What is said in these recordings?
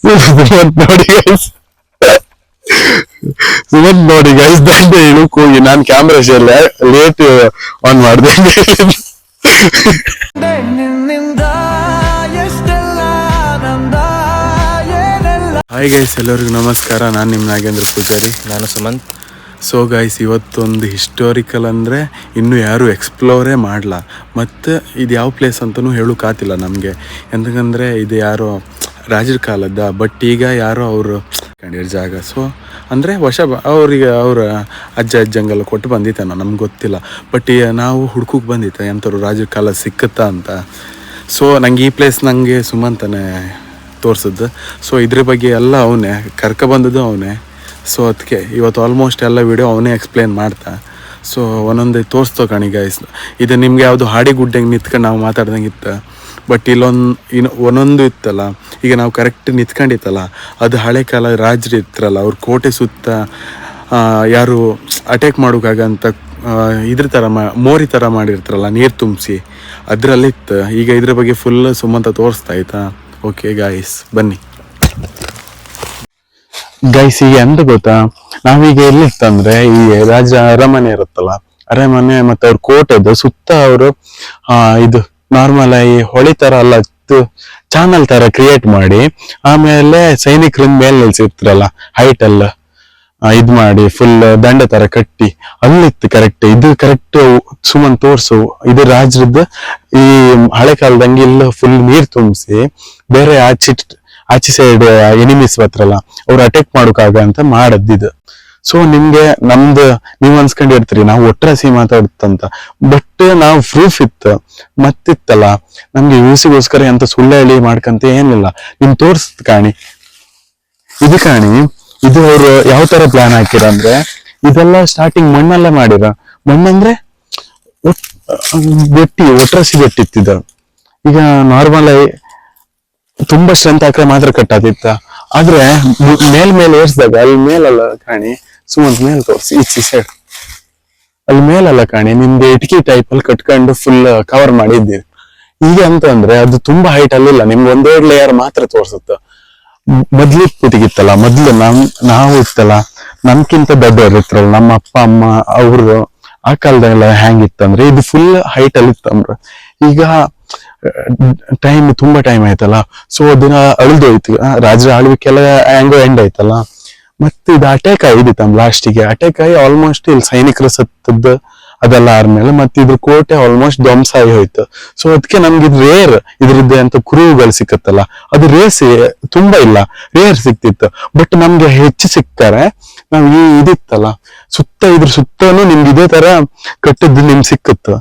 ಸುಮಂತ್ ನೋಡಿ ಗೈಸ್ ಸುಮಂತ್ ನೋಡಿ ಗೈಸ್ ದಂಡೆ ಇಳುಕ್ ಹೋಗಿ ನಾನ್ ಕ್ಯಾಮ್ರಾ ಶೇರ್ ಲೇಟ್ ಆನ್ ಮಾಡಿದೆ ಹಾಯ್ ಗೈಸ್ ಎಲ್ಲರಿಗೂ ನಮಸ್ಕಾರ. ನಾನು ನಿಮ್ಮ ನಾಗೇಂದ್ರ ಪೂಜಾರಿ. ನಾನು ಸುಮಂತ್. ಸೊ ಗೈಸ್ ಇವತ್ತೊಂದು ಹಿಸ್ಟೋರಿಕಲ್ ಅಂದರೆ ಇನ್ನೂ ಯಾರೂ ಎಕ್ಸ್ಪ್ಲೋರೇ ಮಾಡಲ್ಲ ಮತ್ತು ಇದು ಯಾವ ಪ್ಲೇಸ್ ಅಂತಲೂ ಹೇಳೋಕ್ಕಾತಿಲ್ಲ ನಮಗೆ. ಎಂತಕಂದರೆ ಇದು ಯಾರೋ ರಾಜರ ಕಾಲದ ಬಟ್ ಈಗ ಯಾರೋ ಅವರು ಕಂಡಿರೋ ಜಾಗ. ಸೊ ಅಂದರೆ ವಶ ಅವ್ರಿಗೆ ಅವರ ಅಜ್ಜ ಅಜ್ಜಂಗೆಲ್ಲ ಕೊಟ್ಟು ಬಂದಿತ್ತೇನೋ ನಮ್ಗೆ ಗೊತ್ತಿಲ್ಲ. ಬಟ್ ನಾವು ಹುಡ್ಕೋಕೆ ಬಂದಿತ್ತ ಎಂಥವ್ರು ರಾಜರ ಕಾಲ ಸಿಕ್ಕತ್ತಾ ಅಂತ. ಸೊ ನಂಗೆ ಈ ಪ್ಲೇಸ್ ನನಗೆ ಸುಮಂತನೇ ತೋರಿಸಿದ್ದು. ಸೊ ಇದ್ರ ಬಗ್ಗೆ ಎಲ್ಲ ಅವನೇ ಕರ್ಕ ಬಂದದ್ದು ಅವನೇ. ಸೊ ಅದಕ್ಕೆ ಇವತ್ತು ಆಲ್ಮೋಸ್ಟ್ ಎಲ್ಲ ವಿಡಿಯೋ ಅವನೇ ಎಕ್ಸ್ಪ್ಲೇನ್ ಮಾಡ್ತಾ. ಸೊ ಒಂದೊಂದೇ ತೋರಿಸ್ತೋ ಕಣಿ ಗೈಸ್ ಇದು ನಿಮಗೆ ಯಾವುದು ಹಾಡಿ ಗುಡ್ಡೆಗೆ ನಿಂತ್ಕೊಂಡು ನಾವು ಮಾತಾಡ್ದಂಗೆ ಇತ್ತು ಬಟ್ ಇಲ್ಲೊಂದು, ಇನ್ನು ಒಂದೊಂದು ಇತ್ತಲ್ಲ. ಈಗ ನಾವು ಕರೆಕ್ಟ್ ನಿಂತ್ಕೊಂಡಿತ್ತಲ್ಲ. ಅದು ಹಳೆ ಕಾಲ ರಾಜರು ಇತ್ತರಲ್ಲ ಅವ್ರ ಕೋಟೆ ಸುತ್ತ ಯಾರು ಅಟ್ಯಾಕ್ ಮಾಡೋಕ್ಕಾಗಂತ ಇದ್ರ ಥರ ಮಾ, ಮೋರಿ ಥರ ಮಾಡಿರ್ತಾರಲ್ಲ, ನೀರು ತುಂಬಿಸಿ. ಅದರಲ್ಲಿತ್ತು. ಈಗ ಇದ್ರ ಬಗ್ಗೆ ಫುಲ್ ಸುಮ್ಮಂತ ತೋರಿಸ್ತಾ ಆಯ್ತಾ ಓಕೆ ಗಾಯ್ಸ್ ಬನ್ನಿ. ಗೈಸ್ ಈಗ ಎಂತ ಗೊತ್ತಾ? ನಾವೀಗ ಎಲ್ಲಿತ್ತಂದ್ರೆ ಈ ರಾಜ ಅರಮನೆ ಇರುತ್ತಲ್ಲ, ಅರಮನೆ ಮತ್ತೆ ಅವ್ರ ಕೋಟೆದು ಸುತ್ತ ಅವರು, ಆ, ಇದು ನಾರ್ಮಲ್ ಆಗಿ ಹೊಳಿ ತರ ಅಲ್ಲ ಚಾನಲ್ ತರ ಕ್ರಿಯೇಟ್ ಮಾಡಿ, ಆಮೇಲೆ ಸೈನಿಕರಿಂದ ಮೇಲೆ ನಿಲ್ಸಿರ್ತಾರಲ್ಲ ಹೈಟ್ ಎಲ್ಲ ಇದ್ ಮಾಡಿ ಫುಲ್ ದಂಡ ತರ ಕಟ್ಟಿ, ಅಲ್ಲಿತ್ತು ಕರೆಕ್ಟ್ ಇದು ಕರೆಕ್ಟ್ ಸುಮನ್ ತೋರ್ಸು, ಇದು ರಾಜ್ರದ್ದು ಈ ಹಳೆ ಕಾಲದಂಗೆ ಇಲ್ಲ ಫುಲ್ ನೀರ್ ತುಂಬಿಸಿ, ಬೇರೆ ಆಚೆ ಆಚೆ ಸೈಡ್ ಎನಿಮೀಸ್ ಬತ್ರಲ್ಲ ಅವ್ರು ಅಟ್ಯಾಕ್ ಮಾಡೋಕಾಗ ಅಂತ ಮಾಡದ್ದಿದು ಸೊ ನಿಮ್ಗೆ ನಮ್ದು, ನೀವ್ ಅನ್ಸ್ಕೊಂಡಿರ್ತೀರಿ ನಾವು ಒಟ್ರಾಸಿ ಮಾತಾಡುತ್ತಂತ. ಬಟ್ ನಾವು ಪ್ರೂಫ್ ಇತ್ತು, ಮತ್ತಿತ್ತಲ್ಲ, ನಮ್ಗೆ ಯೂಸಿಗೋಸ್ಕರ ಎಂತ ಸುಳ್ಳ ಹೇಳಿ ಮಾಡ್ಕಂತ ಏನಿಲ್ಲ. ನಿಮ್ ತೋರ್ಸ್ತ್ ಕಾಣಿ. ಇದು ಕಾಣಿ, ಇದು ಅವ್ರು ಯಾವ ತರ ಪ್ಲಾನ್ ಹಾಕಿರ ಅಂದ್ರೆ, ಇದೆಲ್ಲ ಸ್ಟಾರ್ಟಿಂಗ್ ಮಣ್ಣಲ್ಲೇ ಮಾಡಿರ. ಮಣ್ಣಂದ್ರೆ ಗಟ್ಟಿ ಒಟ್ರಾಸಿ ಗಟ್ಟಿತ್ತಿದ ಈಗ ನಾರ್ಮಲ್ ತುಂಬಾ ಸ್ಟ್ರೆಂತ್ ಹಾಕ್ರೆ ಮಾತ್ರ ಕಟ್ಟಾತಿತ್ತ ಆದ್ರೆ ಮು- ಮೇಲ್ ಮೇಲೆ ಏರ್ಸ್ದಾಗ ಅಲ್ಲಿ ಮೇಲಲ್ಲ ಕಾಣಿ, ಸುಮಂತ್ ಮೇಲ್ ತೋರಿಸಿ ಈಚಿ ಸೈಡ್ ಅಲ್ಲಿ ಮೇಲಲ್ಲ ಕಾಣಿ ನಿಮ್ದು ಇಟ್ಕಿ ಟೈಪ್ ಅಲ್ಲಿ ಕಟ್ಕೊಂಡು ಫುಲ್ ಕವರ್ ಮಾಡಿದ್ದೀರಿ ಈಗ ಅಂತ ಅಂದ್ರೆ ಅದು ತುಂಬಾ ಹೈಟ್ ಅಲ್ಲಿಲ್ಲ ನಿಮ್ಗೆ ಒಂದೆರಡು ಲೇಯರ್ ಮಾತ್ರ ತೋರ್ಸುತ್ತ. ಮೊದ್ಲಿ ಕುಟಿಗಿತ್ತಲ್ಲ ಮೊದ್ಲು ನಮ್ ನಾವು ಇತ್ತಲ್ಲ, ನಮ್ಕಿಂತ ದೊಡ್ಡವ್ರು ಇತ್ತಲ್ಲ, ನಮ್ಮ ಅಪ್ಪ, ಅಮ್ಮ ಅವರು ಆ ಕಾಲದಲ್ಲ ಹೆಂಗಿತ್ತಂದ್ರೆ ಇದು ಫುಲ್ ಹೈಟ್ ಅಲ್ಲಿ ಇತ್ತಂದ್ರ. ಈಗ ಟೈಮ್ ತುಂಬಾ ಟೈಮ್ ಆಯ್ತಲ್ಲ? ಸೊ ದಿನ ಅಳಿದೋಯ್ತು ರಾಜರ ಆಳ್ವಿಕೆಲ್ಲ ಹೆಂಗೋ ಎಂಡ್ ಆಯ್ತಲ್ಲ? ಮತ್ತೆ ಇದು ಅಟ್ಯಾಕ್ ಆಗಿತ್ತು ಲಾಸ್ಟಿಗೆ ಅಟ್ಯಾಕ್ ಆಗಿ ಆಲ್ಮೋಸ್ಟ್ ಇಲ್ಲಿ ಸೈನಿಕರು ಸತ್ತದ್ದು ಅದೆಲ್ಲ ಆದ್ಮೇಲೆ ಮತ್ತೆ ಇದ್ರ ಕೋಟೆ ಆಲ್ಮೋಸ್ಟ್ ಧ್ವಂಸ ಆಗಿ ಹೋಯ್ತು. ಸೊ ಅದಕ್ಕೆ ನಮ್ಗೆ ಇದು ರೇರ್ ಇದ್ರದ್ದೇ ಅಂತ ಕುರುಹುಗಳು ಸಿಕ್ಕತ್ತಲ್ಲ? ಅದು ರೇಸ್ ತುಂಬಾ ಇಲ್ಲ. ರೇರ್ ಸಿಕ್ತಿತ್ತು. ಬಟ್ ನಮ್ಗೆ ಹೆಚ್ಚು ಸಿಕ್ತಾರೆ. ನಾವ್ ಈ ಇದಿತ್ತಲ್ಲ? ಸುತ್ತ ಇದ್ರ ಸುತ್ತನೂ ನಿಮ್ಗೆ ಇದೇ ತರ ಕಟ್ಟದ್ದು ನಿಮ್ ಸಿಕ್ಕತ್ತು.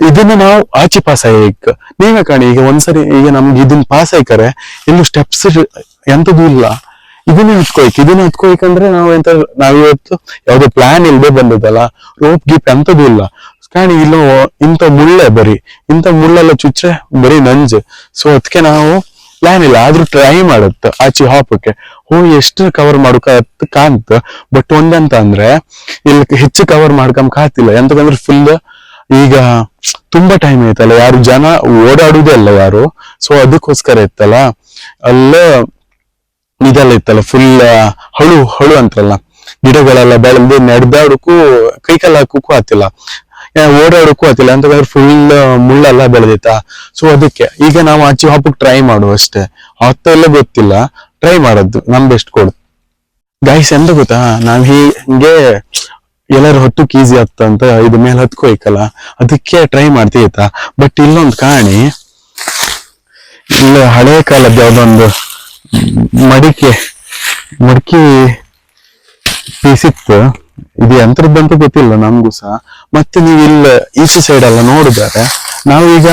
ಇದನ್ನ ನಾವು ಆಚೆ ಪಾಸ್ ಆಯ್ಕ ನೀವೇ ಕಾಣಿ, ಈಗ ಒಂದ್ಸರಿ ಈಗ ನಮ್ಗೆ ಇದನ್ನ ಪಾಸ್ ಆಯ್ಕರೆ, ಇನ್ನು ಸ್ಟೆಪ್ಸ್ ಎಂತದೂ ಇಲ್ಲ. ಇದನ್ನೇ ಹತ್ಕೋಯ್ಕ್ ಇದನ್ನ ಹತ್ಕೋಯ್ಕಂದ್ರೆ ನಾವು ಎಂತ ನಾವಿವತ್ತು ಯಾವ್ದೋ ಪ್ಲಾನ್ ಇಲ್ದೆ ಬಂದದಲ್ಲ ರೋಪ್ ಗೀಪ್ ಎಂತದೂ ಇಲ್ಲ. ಕಾಣಿ, ಇಲ್ಲ ಇಂಥ ಮುಳ್ಳೆ ಬರೀ, ಇಂಥ ಮುಳ್ಳೆಲ್ಲ ಚುಚ್ಚೆ ಬರೀ ನಂಜ್. ಸೊ ಅದಕ್ಕೆ ನಾವು ಪ್ಲಾನ್ ಇಲ್ಲ. ಆದ್ರೂ ಟ್ರೈ ಮಾಡುತ್ತೆ, ಆಚೆ ಹಾಪಕ್ಕೆ ಹೋ, ಎಷ್ಟು ಕವರ್ ಮಾಡಕ ಕಾಂತ ಬಟ್ ಒಂದಂತ ಅಂದ್ರೆ ಇಲ್ಲಿ ಹೆಚ್ಚು ಕವರ್ ಮಾಡ್ಕೊಂಬ ಕಾತಿಲ್ಲ. ಎಂತಂದ್ರೆ ಫುಲ್ ಈಗ ತುಂಬಾ ಟೈಮ್ ಆಯ್ತಲ್ಲ, ಯಾರು ಜನ ಓಡಾಡುದೇ ಅಲ್ಲ ಯಾರು. ಸೊ ಅದಕ್ಕೋಸ್ಕರ ಇತ್ತಲ್ಲ, ಅಲ್ಲ ಇದೆಲ್ಲ ಇತ್ತಲ್ಲ ಫುಲ್ ಹಳು ಹಳು ಅಂತಲ್ಲ. ಗಿಡಗಳೆಲ್ಲ ಬೆಳೆದು ನಡೆದಾಡಕ್ಕೂ ಕೈಕಾಲ ಹಾಕಕ್ಕೂ ಆತಿಲ್ಲ ಓಡಾಡಕ್ಕೂ ಆತಿಲ್ಲ ಅಂತಂದ್ರೆ ಫುಲ್ ಮುಳ್ಳೆಲ್ಲ ಬೆಳೆದಿತ್ತ. ಸೊ ಅದಕ್ಕೆ ಈಗ ನಾವು ಆಚೆ ಹಬ್ಬಕ್ಕೆ ಟ್ರೈ ಮಾಡುವ ಅಷ್ಟೇ. ಎಲ್ಲ ಗೊತ್ತಿಲ್ಲ ಟ್ರೈ ಮಾಡೋದು ನಮ್ ಬೆಸ್ಟ್ ಕೊಡು. ಗಾಯ್ಸ್ ಎಂತ ಗೊತ್ತಾ? ನಾವ್ ಹಿಂಗೆ ಎಲ್ಲರೂ ಹೊಟ್ಟಕ್ಕೆ ಈಸಿ ಅಂತ ಇದು ಮೇಲೆ ಹತ್ಕೋಯ್ಕಲ್ಲ ಅದಕ್ಕೆ ಟ್ರೈ ಮಾಡ್ತೀಯ್ತಾ ಬಟ್ ಇಲ್ಲೊಂದು ಕಾಣಿ. ಇಲ್ಲ, ಹಳೆ ಕಾಲದ ಯಾವ್ದೊಂದು ಮಡಿಕೆ ಮಡಿಕೆ ಪೀಸಿತ್ತು ಇದು ಎಂತರದ್ದಂತ ಗೊತ್ತಿಲ್ಲ ನಮಗೂ ಸಹ. ಮತ್ತೆ ನೀವು ಇಲ್ಲ ಈಚೆ ಸೈಡ್ ಎಲ್ಲ ನೋಡಿದಾರೆ ನಾವೀಗ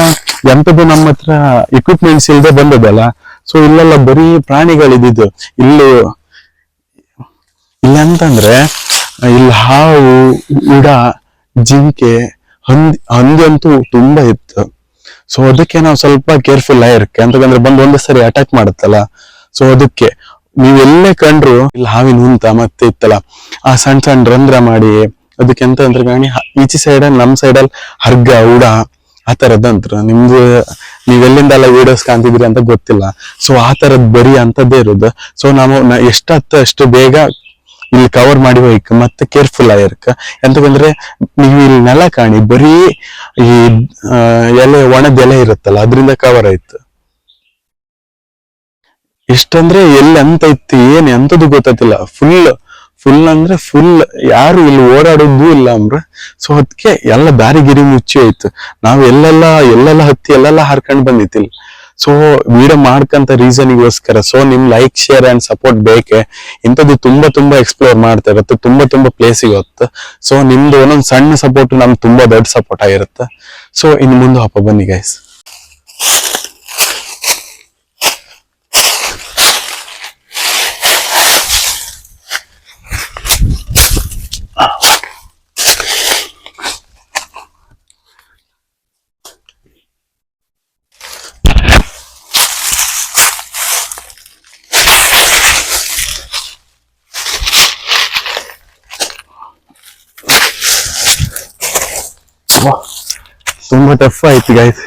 ಎಂತದ್ದು ನಮ್ಮ ಹತ್ರ ಇಕ್ವಿಪ್ಮೆಂಟ್ಸ್ ಇಲ್ಲದೆ ಬಂದದಲ್ಲ. ಸೊ ಇಲ್ಲೆಲ್ಲ ಬರೀ ಪ್ರಾಣಿಗಳಿದ್ದು ಇಲ್ಲಿ, ಇಲ್ಲ ಅಂತಂದ್ರೆ ಇಲ್ಲಿ ಹಾವು ಉಡ ಜಿಂಕೆ ಹಂದಿ ಹಂದಿ ಅಂತೂ ತುಂಬಾ ಇತ್ತು. ಸೊ ಅದಕ್ಕೆ ನಾವು ಸ್ವಲ್ಪ ಕೇರ್ಫುಲ್ ಆಗಿರಕ್ಕೆ ಅಂತಂದ್ರೆ ಬಂದು ಒಂದೇ ಸರಿ ಅಟ್ಯಾಕ್ ಮಾಡುತ್ತಲ್ಲ? ಸೊ ಅದಕ್ಕೆ ನೀವ್ ಎಲ್ಲೇ ಕಂಡ್ರು ಇಲ್ಲಿ ಹಾವಿನ ಹುಂತ ಮತ್ತೆ ಇತ್ತಲ್ಲ? ಆ ಸಣ್ಣ ಸಣ್ಣ ರಂಧ್ರ ಮಾಡಿ, ಅದಕ್ಕೆ ಎಂತ ಅಂದ್ರೆ ಗಾಣಿ ಈಚೆ ಸೈಡ್ ನಮ್ ಅಲ್ಲಿ ಹರ್ಗ, ಉಡ, ಆ ತರದಂತ್ರ ನಿಮ್ದು, ನೀವೆಲ್ಲಿಂದೆಲ್ಲ ವಿಡಿಯೋಸ್ ಕಾಣ್ತಿದ್ರಿ ಅಂತ ಗೊತ್ತಿಲ್ಲ. ಸೊ ಆ ತರದ್ ಬರೀ ಅಂತದ್ದೇ ಇರೋದು. ಸೊ ನಾವು ಎಷ್ಟು ಎಷ್ಟಾಗ್ತೋ ಅಷ್ಟು ಬೇಗ ಇಲ್ಲಿ ಕವರ್ ಮಾಡಿ ಹೋಯ್ಕ ಮತ್ತೆ ಕೇರ್ಫುಲ್ ಆಗಿರ್ಕ ಎಂತಕಂದ್ರೆ ನೀವು ಇಲ್ಲಿ ನೆಲ ಕಾಣಿ, ಬರೀ ಈ ಎಲೆ, ಒಣದ ಎಲೆ ಇರುತ್ತಲ್ಲ, ಅದರಿಂದ ಕವರ್ ಆಯ್ತು. ಇಷ್ಟಂದ್ರೆ ಎಲ್ಲಿ ಅಂತ ಇತ್ತು, ಏನ್ ಎಂತದ್ದು ಗೊತ್ತಾತಿಲ್ಲ ಫುಲ್ ಫುಲ್ ಅಂದ್ರೆ ಫುಲ್ ಯಾರು ಇಲ್ಲಿ ಓಡಾಡೋದು ಇಲ್ಲ ಅಂದ್ರ. ಸೊ ಅದಕ್ಕೆ ಎಲ್ಲ ದಾರಿ ಗಿರಿ ಮುಚ್ಚಿ ಹೋಯ್ತು. ನಾವ್ ಎಲ್ಲೆಲ್ಲ ಎಲ್ಲೆಲ್ಲ ಹತ್ತಿ, ಎಲ್ಲೆಲ್ಲ ಹಾರ್ಕೊಂಡ್ ಬಂದಿತ್ತಿಲ್ಲ ಸೊ ವಿಡಿಯೋ ಮಾಡ್ಕಂತ ರೀಸನ್ಗೋಸ್ಕರ ಸೊ ನಿಮ್ ಲೈಕ್ ಶೇರ್ ಅಂಡ್ ಸಪೋರ್ಟ್ ಬೇಕೆ. ಇಂಥದ್ದು ತುಂಬಾ ತುಂಬಾ ಎಕ್ಸ್ಪ್ಲೋರ್ ಮಾಡ್ತಾ ಇರುತ್ತೆ, ತುಂಬಾ ತುಂಬಾ ಪ್ಲೇಸ್ ಹೋಗುತ್ತೆ ಸೊ ನಿಮ್ದು ಒಂದೊಂದು ಸಣ್ಣ ಸಪೋರ್ಟ್ ನಮ್ಗೆ ತುಂಬಾ ದೊಡ್ಡ ಸಪೋರ್ಟ್ ಆಗಿರುತ್ತೆ. ಸೊ ಇನ್ನು ಮುಂದೆ ಹಬ್ಬ ಬನ್ನಿ ಗೈಸ್ ತುಂಬಾ ಟಫ್ ಆಯ್ತು ಗೈಸ್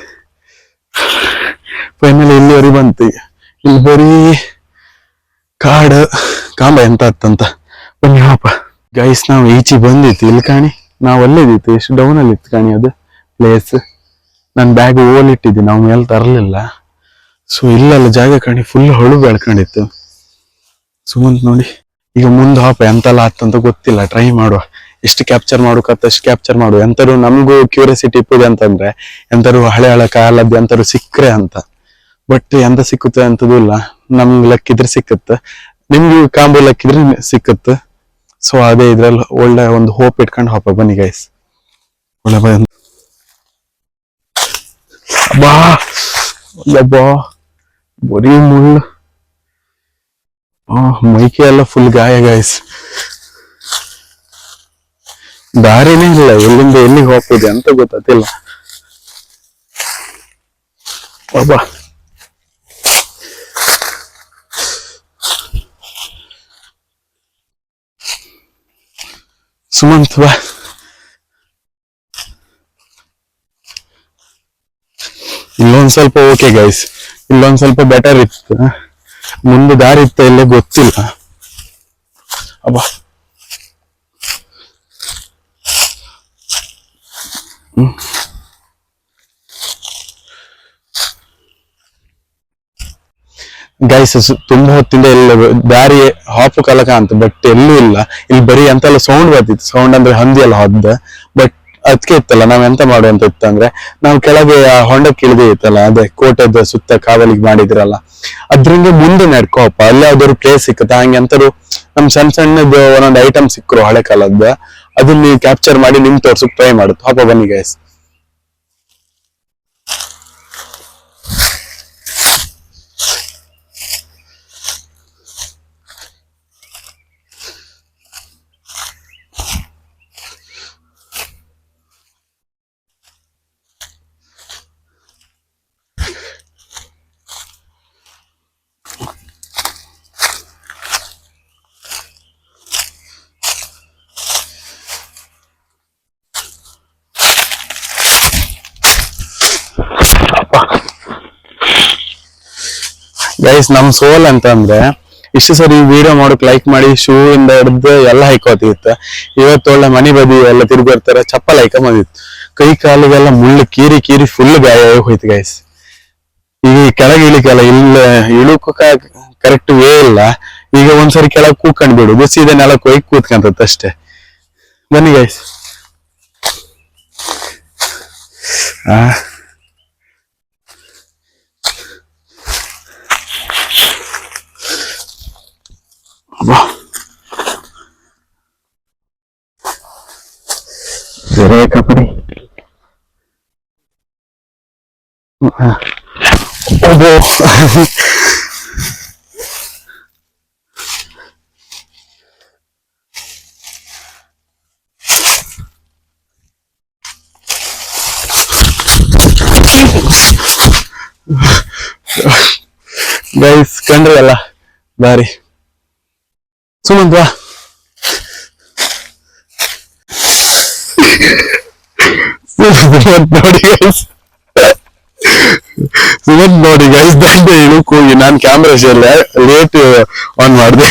ಫೈನಲ್ ಇಲ್ಲಿವರೆಗೆ ಬಂತು. ಈಗ. ಇಲ್ಲಿ ಬರೀ ಕಾಡು, ಕಾಂಬ ಎಂತ ಆಗ್ತಂತ ಬನ್ನಿ ಹಾಪ. ಗೈಸ್ ನಾವು ಈಚೆ ಬಂದಿತ್ತು. ಇಲ್ಲಿ ಕಾಣಿ, ನಾವು ಅಲ್ಲಿದ್ದಿತ್ತು ಎಷ್ಟು ಡೌನ್ ಅಲ್ಲಿ ಇತ್ತು ಕಾಣಿ ಅದು ಪ್ಲೇಸ್ ನನ್ನ ಬ್ಯಾಗ್ ಓಲಿಟ್ಟಿದ್ದೆ. ನಾವು ಮೇಲೆ ತರಲಿಲ್ಲ. ಸೊ ಇಲ್ಲೆಲ್ಲ ಜಾಗ ಕಾಣಿ ಫುಲ್ ಹಳು ಬೆಳ್ಕೊಂಡಿತ್ತು. ಸುಮಂತ್ ನೋಡಿ. ಈಗ ಮುಂದೆ ಹಾಪ ಎಂತೆಲ್ಲ ಆತ್ತಂತ ಗೊತ್ತಿಲ್ಲ. ಟ್ರೈ ಮಾಡುವ. ಎಷ್ಟು ಕ್ಯಾಪ್ಚರ್ ಮಾಡೋಕತ್ತ ಅಷ್ಟು ಕ್ಯಾಪ್ಚರ್ ಮಾಡು, ಎಂತರು ನಮಗೂ ಕ್ಯೂರಿಯಾಸಿಟಿ ಇಪ್ಪದೆ ಅಂತಂದ್ರೆ, ಎಂತರು ಹಳೆ ಹಳೆ ಕಾಲದ್ದು ಎಂತರು ಸಿಕ್ಕರೆ ಅಂತ. ಬಟ್ ಎಂತ ಸಿಕ್ಕುತ್ತೆ ಅಂತದೂ ಇಲ್ಲ. ನಮ್ಗೆ ಲಕ್ಕಿದ್ರೆ ಸಿಕ್ಕುತ್ತೆ. ನಿಮ್ಗೆ ಕಾಂಬೋ ಲಕ್ಕಿದ್ರೆ ಸಿಕ್ಕುತ್ತೆ. ಸೊ ಅದೇ ಇದ್ರಲ್ಲಿ ಒಳ್ಳೆ ಒಂದು ಹೋಪ್ ಇಟ್ಕೊಂಡು ಹಾಪ ಬನ್ನಿ ಗೈಸ್ ಒಳ್ಳೆ ಬರೀ ಮುಳ್ಳು. ಮೈಕೆ ಎಲ್ಲ ಫುಲ್ ಗಾಯ ಗೈಸ್ ದಾರಿನೇ ಇಲ್ಲ, ಎಲ್ಲಿಂದ ಎಲ್ಲಿಗೆ ಹೋಗ್ತಿದೆ ಅಂತ ಗೊತ್ತಾತಿಲ್ಲ ಬಾಬಾ ಸುಮಂತ್, ಬಾ. ಇಲ್ಲೊಂದ್ ಸ್ವಲ್ಪ ಓಕೆ ಗೈಸ್ ಇಲ್ಲೊಂದ್ ಸ್ವಲ್ಪ ಬೆಟರ್ ಇತ್ತು. ಮುಂದೆ ದಾರಿ ಇತ್ತ ಇಲ್ಲೇ ಗೊತ್ತಿಲ್ಲ. ಅಬ್ಬಾ. ಗೈಸ್ ತುಂಬಾ ಹೊತ್ತಿಂದ ಎಲ್ಲ ದಾರಿ ಹಾಪು ಕಲಕ ಅಂತ ಬಟ್ ಎಲ್ಲೂ ಇಲ್ಲ. ಇಲ್ಲಿ ಬರೀ ಎಂತೆಲ್ಲ ಸೌಂಡ್ ಬರ್ತಿತ್ತು. ಸೌಂಡ್ ಅಂದ್ರೆ ಹಂದಿ ಎಲ್ಲ ಹೊದ್ದ ಬಟ್ ಅದಕ್ಕೆ ಇತ್ತಲ್ಲ, ನಾವ್ ಎಂತ ಮಾಡುವಂತ ಇತ್ತಂದ್ರೆ ನಾವು ಕೆಳಗೆ ಆ ಹೊಂಡಕ್ಕೆ ಇತ್ತಲ್ಲ, ಅದೇ ಕೋಟೆದ ಸುತ್ತ ಕಾವಲಿಗೆ ಮಾಡಿದ್ರಲ್ಲ, ಅದ್ರಿಂದ ಮುಂದೆ ನಡ್ಕೋಪ್ಪ ಅಲ್ಲಿ ಯಾವ್ದಾದ್ರು ಪ್ಲೇಸ್ ಸಿಕ್ಕತ್ತ? ಹಂಗೆ ಎಂತಾರು ನಮ್ ಸಣ್ಣ ಸಣ್ಣದ ಒಂದೊಂದು ಐಟಮ್ ಸಿಕ್ಕರು ಹಳೆ ಕಾಲದ ಅದನ್ನ ನೀವು ಕ್ಯಾಪ್ಚರ್ ಮಾಡಿ ನಿಮ್ ತೋರ್ಸಕ್ ಟ್ರೈ ಮಾಡುತ್ತೆ ಹಾಪ ಬನ್ನಿ ಗೈಸ್ ಗೈಸ್ ನಮ್ ಸೋಲ್ ಅಂತಂದ್ರೆ ಇಷ್ಟು ಸರಿ ವಿಡಿಯೋ ಮಾಡೋಕ್ ಲೈಕ್ ಮಾಡಿ ಶೂ ಇಂದ ಹಿಡ್ದು ಎಲ್ಲ ಹೈಕೋತಿತ್ತು. ಇವತ್ತು ಒಳ್ಳೆ ಮನಿ ಬದಿ, ಎಲ್ಲ ತಿರುಗಿರ್ತಾರೆ ಚಪ್ಪಲ್ ಹೈಕ ಬಂದಿತ್ತು ಕೈ ಕಾಲಿಗೆಲ್ಲ ಮುಳ್ಳು ಕೀರಿ ಕೀರಿ ಫುಲ್ ಗಾಯ ಹೋಯ್ತು ಗೈಸ್ ಈಗ ಕೆಳಗೆ ಇಳಿಕಲ್ಲ ಇಲ್ಲ ಇಳುಕ ಕರೆಕ್ಟ್ ವೇ ಇಲ್ಲ. ಈಗ ಒಂದ್ಸರಿ ಕೆಳಗೆ ಕೂತ್ಕೊಂಡ್ ಬಿಡು, ಬಿಸಿ ಇದೆ ನೆಲಕ್ಕೆ ಕೊಯ್ ಕೂತ್ಕಂತತ್ ಅಷ್ಟೇ. ಬನ್ನಿ ಗೈಸ್ ಆ ಅಬ್ಬಾ. ಬೇರೆ ಕಬಡ್ಡಿ ಒಬ್ಬ ಗೈಸ್ ಕಂಡ್ರಲ್ಲ ಬಾರಿ ಸುಮಂತ್ ಸುಮಂತ್ ನೋಡಿ guys. ಇವತ್ ನೋಡಿ ಗೈಸ್ ದಂಡೆ ಇಳುಕ್ ನಾನ್ ಕ್ಯಾಮ್ರಾ ಶೇರ್ ಲೇಟ್ ಆನ್ ಮಾಡಿದೆ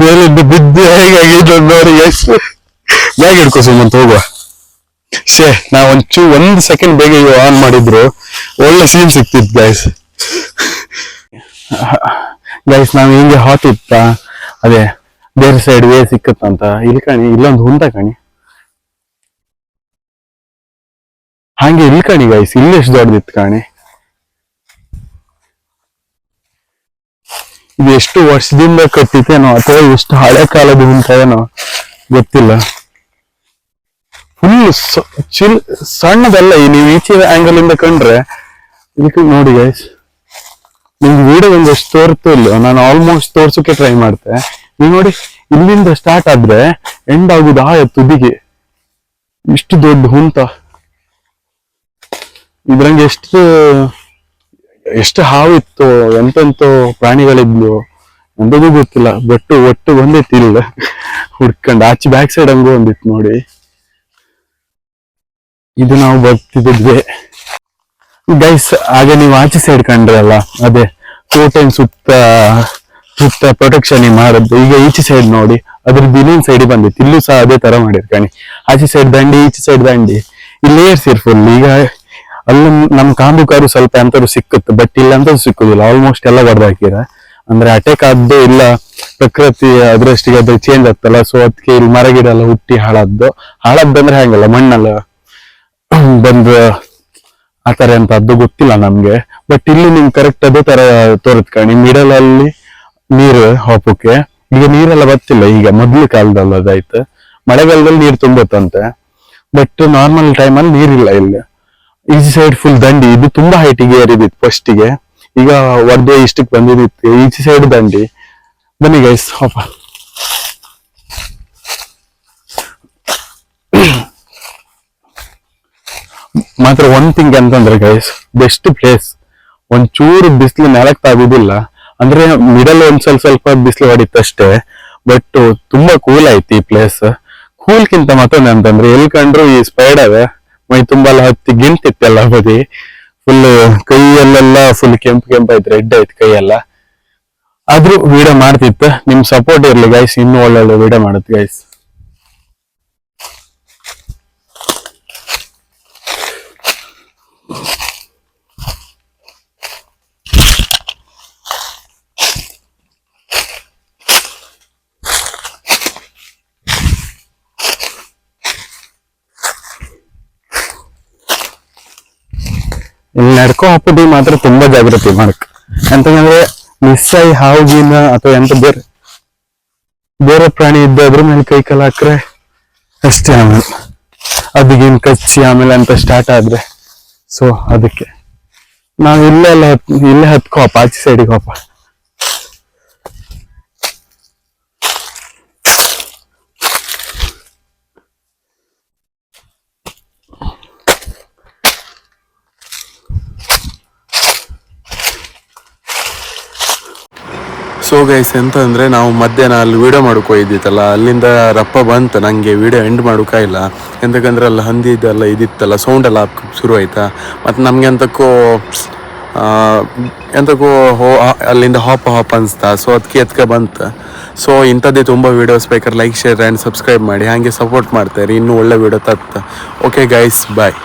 ಮೇಲಿಂದ ಬಿದ್ದು ಹೇಗಾಗಿದ್ದು ನೋಡಿ ಗೈಸ್ ಬ್ಯಾಗ್ ಹಿಡ್ಕೊ ಸುಮಂತ್, ಹೋಗುವ. ಶೇ ನಾ ಒಂಚೂ ಒಂದ್ ಸೆಕೆಂಡ್ ಬೇಗ ಆನ್ ಮಾಡಿದ್ರು. ಒಳ್ಳೆ ಸೀನ್ ಸಿಕ್ತಿತ್ತು ಗೈಸ್ ಗೈಸ್ ನಾವು ಹಿಂಗೆ ಹಾಟ್ ಇತ್ತ? ಅದೇ, ಬೇರೆ ಸೈಡ್ ವೇ ಸಿಕ್ಕತ್ತಂತ. ಇಲ್ಲಿ ಕಣಿ, ಇಲ್ಲೊಂದು ಹುಂಟ ಕಣಿ. ಹಂಗೆ ಇಲ್ಲಿ ಕಣಿ ಗೈಸ್ ಇಲ್ಲಿ ಎಷ್ಟು ದೊಡ್ಡದಿತ್ತು ಕಾಣೆ. ಇದು ಎಷ್ಟು ವರ್ಷದಿಂದ ಕಟ್ಟಿತೇನೋ ಅಥವಾ ಎಷ್ಟು ಹಳೆ ಕಾಲದ ಏನೋ ಗೊತ್ತಿಲ್ಲ. ಫುಲ್ ಚಿಲ್, ಸಣ್ಣದಲ್ಲ ನೀವು ಈಚೆ ಆಂಗಲ್ ಇಂದ ಕಂಡ್ರೆ, ಇದಕ್ಕೆ ನೋಡಿ ಗಾಯ್ಸ್ ನಿಮ್ಗೆ ವಿಡಿಯೋ ಒಂದಷ್ಟು ಇಲ್ಲ ಇಲ್ಲೋ ನಾನು ಆಲ್ಮೋಸ್ಟ್ ತೋರ್ಸೋಕೆ ಟ್ರೈ ಮಾಡ್ತೆ. ನೀವು ನೋಡಿ, ಇಲ್ಲಿಂದ ಸ್ಟಾರ್ಟ್ ಆದ್ರೆ ಎಂಡ್ ಆಗುದು ಆ ತುದಿಗೆ. ಇಷ್ಟು ದೊಡ್ಡ ಹುಂತ. ಇದ್ರಂಗೆ ಎಷ್ಟು ಎಷ್ಟು ಹಾವಿತ್ತು, ಎಂತೆಂತೋ ಪ್ರಾಣಿಗಳಿದ್ವು ಎಂತದೂ ಗೊತ್ತಿಲ್ಲ. ಬಟ್ ಒಟ್ಟು ಬಂದಿತ್ತಿಲ್ಲ ಹುಡ್ಕೊಂಡು ಆಚೆ ಬ್ಯಾಕ್ ಸೈಡ್ ಹಂಗೂ ಬಂದಿತ್ತು ನೋಡಿ. ಇದು ನಾವು ಬರ್ತಿದ್ವಿ ಗೈಸ್ ಆಗ ನೀವು ಆಚೆ ಸೈಡ್ ಕಂಡ್ರಲ್ಲ, ಅದೇ ಕೋಟೆನ್ ಸುತ್ತ ಸುತ್ತ ಪ್ರೊಟೆಕ್ಷನ್ ಮಾಡದ್ದು. ಈಗ ಈಚೆ ಸೈಡ್ ನೋಡಿ, ಅದ್ರದ್ದು ಇನ್ನೊಂದು ಸೈಡ್ ಬಂದಿತ್ತು. ಇಲ್ಲೂ ಸಹ ಅದೇ ತರ ಮಾಡಿರ್ಕಾಣಿ ಆಚೆ ಸೈಡ್ ದಂಡಿ, ಈಚೆ ಸೈಡ್ ದಂಡಿ. ಇಲ್ಲಿ ಏರ್ಸಿರ್ ಫುಲ್ ಈಗ ಅಲ್ಲಿ ನಮ್ ಕಾಂಬುಕಾರು ಸ್ವಲ್ಪ ಎಂತಾದ್ರು ಸಿಕ್ಕುತ್ತೆ ಬಟ್ ಇಲ್ಲ ಅಂತ ಸಿಕ್ಕುದಿಲ್ಲ. ಆಲ್ಮೋಸ್ಟ್ ಎಲ್ಲ ಹಾಕಿರ ಅಂದ್ರೆ ಅಟ್ಯಾಕ್ ಆದ್ದು ಇಲ್ಲ, ಪ್ರಕೃತಿ ಅದ್ರಷ್ಟಿಗೆ ಅದ್ರ ಚೇಂಜ್ ಆಗ್ತಲ್ಲ ಸೊ ಅದಕ್ಕೆ ಇಲ್ಲಿ ಮರ, ಗಿಡ ಎಲ್ಲ ಹುಟ್ಟಿ ಹಾಳಾದ್ದು. ಹಾಳಾದ್ದಂದ್ರೆ ಹಂಗಲ್ಲ, ಮಣ್ಣೆಲ್ಲ ಬಂದು ಆ ತರ ಅದು ಗೊತ್ತಿಲ್ಲ ನಮ್ಗೆ. ಬಟ್ ಇಲ್ಲಿ ನಿಮ್ಗೆ ಕರೆಕ್ಟ್ ಅದೇ ತರ ತೋರತ್ ಕಾಣಿ. ಮಿಡಲ್ ಅಲ್ಲಿ ನೀರು ಹಾಪಕ್ಕೆ ಈಗ ನೀರೆಲ್ಲ ಬರ್ತಿಲ್ಲ ಈಗ, ಮೊದ್ಲು ಕಾಲದಲ್ಲಿ ಅದಾಯ್ತು. ಮಳೆಗಾಲದಲ್ಲಿ ನೀರು ತುಂಬತ್ತಂತೆ. ಬಟ್ ನಾರ್ಮಲ್ ಟೈಮಲ್ಲಿ ನೀರಿಲ್ಲ ಇಲ್ಲಿ. ಈಚೆ ಸೈಡ್ ಫುಲ್ ದಂಡಿ, ಇದು ತುಂಬಾ ಹೈಟಿಗೆ ಏರಿದಿತ್ತು ಫಸ್ಟಿಗೆ ಈಗ ಒಡ್ದೆ ಇಷ್ಟಕ್ಕೆ ಬಂದಿದಿತ್ತು ಈಚೆ ಸೈಡ್ ದಂಡಿ. ಬನ್ನಿ ಗೈಸ್ ಹಾಪ ಮಾತ್ರ ಒಂದ್ ಥಿಂಗ್ ಅಂತಂದ್ರೆ ಗೈಸ್ ಬೆಸ್ಟ್ ಪ್ಲೇಸ್ ಒಂಚೂರು ಬಿಸಿಲು ನೆಲಕ್ ತಾಗುದಿಲ್ಲ. ಅಂದ್ರೆ ಮಿಡಲ್ ಒಂದ್ ಸ್ವಲ್ಪ ಸ್ವಲ್ಪ ಬಿಸಿಲು ಹೊಡಿತಷ್ಟೇ ಬಟ್ ತುಂಬಾ ಕೂಲ್ ಐತಿ ಈ ಪ್ಲೇಸ್ ಕೂಲ್ಕಿಂತ ಮತ್ತೊಂದು ಅಂತಂದ್ರೆ ಎಲ್ಲಿ ಕಂಡ್ರು ಈ ಸ್ಪೈಡರ್ ಮೈ ತುಂಬಾ ಎಲ್ಲ ಹತ್ತಿ ಗಿಂತಿತ್ತಲ್ಲ ಬದಿ. ಫುಲ್ ಕೈಯಲ್ಲೆಲ್ಲ ಫುಲ್ ಕೆಂಪು ಕೆಂಪು ಆಯ್ತು ರೆಡ್ ಆಯ್ತು ಕೈಯೆಲ್ಲ. ಆದ್ರೂ ವಿಡಿಯೋ ಮಾಡ್ತಿತ್ತು. ನಿಮ್ ಸಪೋರ್ಟ್ ಇರ್ಲಿ ಗೈಸ್ ಇನ್ನೂ ಒಳ್ಳೊಳ್ಳೆ ವಿಡಿಯೋ ಮಾಡುತ್ತೆ ಗೈಸ್ ಇಲ್ಲಿ ನಡ್ಕೊ ಹಾಕೋದು ಮಾತ್ರ ತುಂಬಾ ಜಾಗೃತಿ ಮಾಡಕ್. ಅಂತಂದ್ರೆ ಮಿಸ್ ಆಗಿ ಹಾವುಗಿನ ಅಥವಾ ಎಂತ ಬೇರೆ ಬೇರೆ ಪ್ರಾಣಿ ಇದ್ದ ಅದ್ರ ಮೇಲೆ ಕೈ ಕಾಲ ಹಾಕ್ರೆ ಅಷ್ಟೇ ಆಮೇಲೆ. ಅದಕ್ಕೇನ್ ಕಚ್ಚಿ ಆಮೇಲೆ ಅಂತ ಸ್ಟಾರ್ಟ್ ಆದ್ರೆ. ಸೊ ಅದಕ್ಕೆ. ನಾವು ಹತ್- ಇಲ್ಲೇ ಹತ್ಕೋಪ ಆಚೆ ಸೈಡಿಗೆ ಹೋಪ ಸೊ ಗೈಸ್ ಎಂತ ಅಂದ್ರೆ ನಾವು ಮಧ್ಯಾಹ್ನ ಅಲ್ಲಿ ವಿಡಿಯೋ ಮಾಡಕ್ ಹೋಗಿದ್ದಿತ್ತಲ್ಲ, ಅಲ್ಲಿಂದ ರಪ್ಪ ಬಂತು ನನಗೆ ವಿಡಿಯೋ ಎಂಡ್ ಮಾಡೋಕ್ಕಾಗಿಲ್ಲ ಎಂತಕಂದ್ರೆ ಅಲ್ಲಿ ಹಂದಿ ಇದೆಲ್ಲ ಇದಿತ್ತಲ್ಲ ಸೌಂಡ್ ಎಲ್ಲ ಶುರು ಆಯ್ತಾ. ಮತ್ತೆ ನಮ್ಗೆ ಎಂತಕ್ಕೂ ಎಂತಕ್ಕೂ ಹೋ ಅಲ್ಲಿಂದ ಹಾಪ ಹಾಪ್ ಅನಿಸ್ತಾ. ಸೊ ಅದಕ್ಕೆ ಎತ್ಕ ಬಂತು. ಸೊ ಇಂಥದ್ದೇ ತುಂಬ ವಿಡಿಯೋಸ್ ಬೇಕಾದ್ರೆ ಲೈಕ್ ಶೇರ್ ಆ್ಯಂಡ್ ಸಬ್ಸ್ಕ್ರೈಬ್ ಮಾಡಿ. ಹಾಗೆ ಸಪೋರ್ಟ್ ಮಾಡ್ತಾರೆ ಇನ್ನೂ ಒಳ್ಳೆ ವಿಡಿಯೋ ತತ್ತ ಓಕೆ ಗೈಸ್ ಬಾಯ್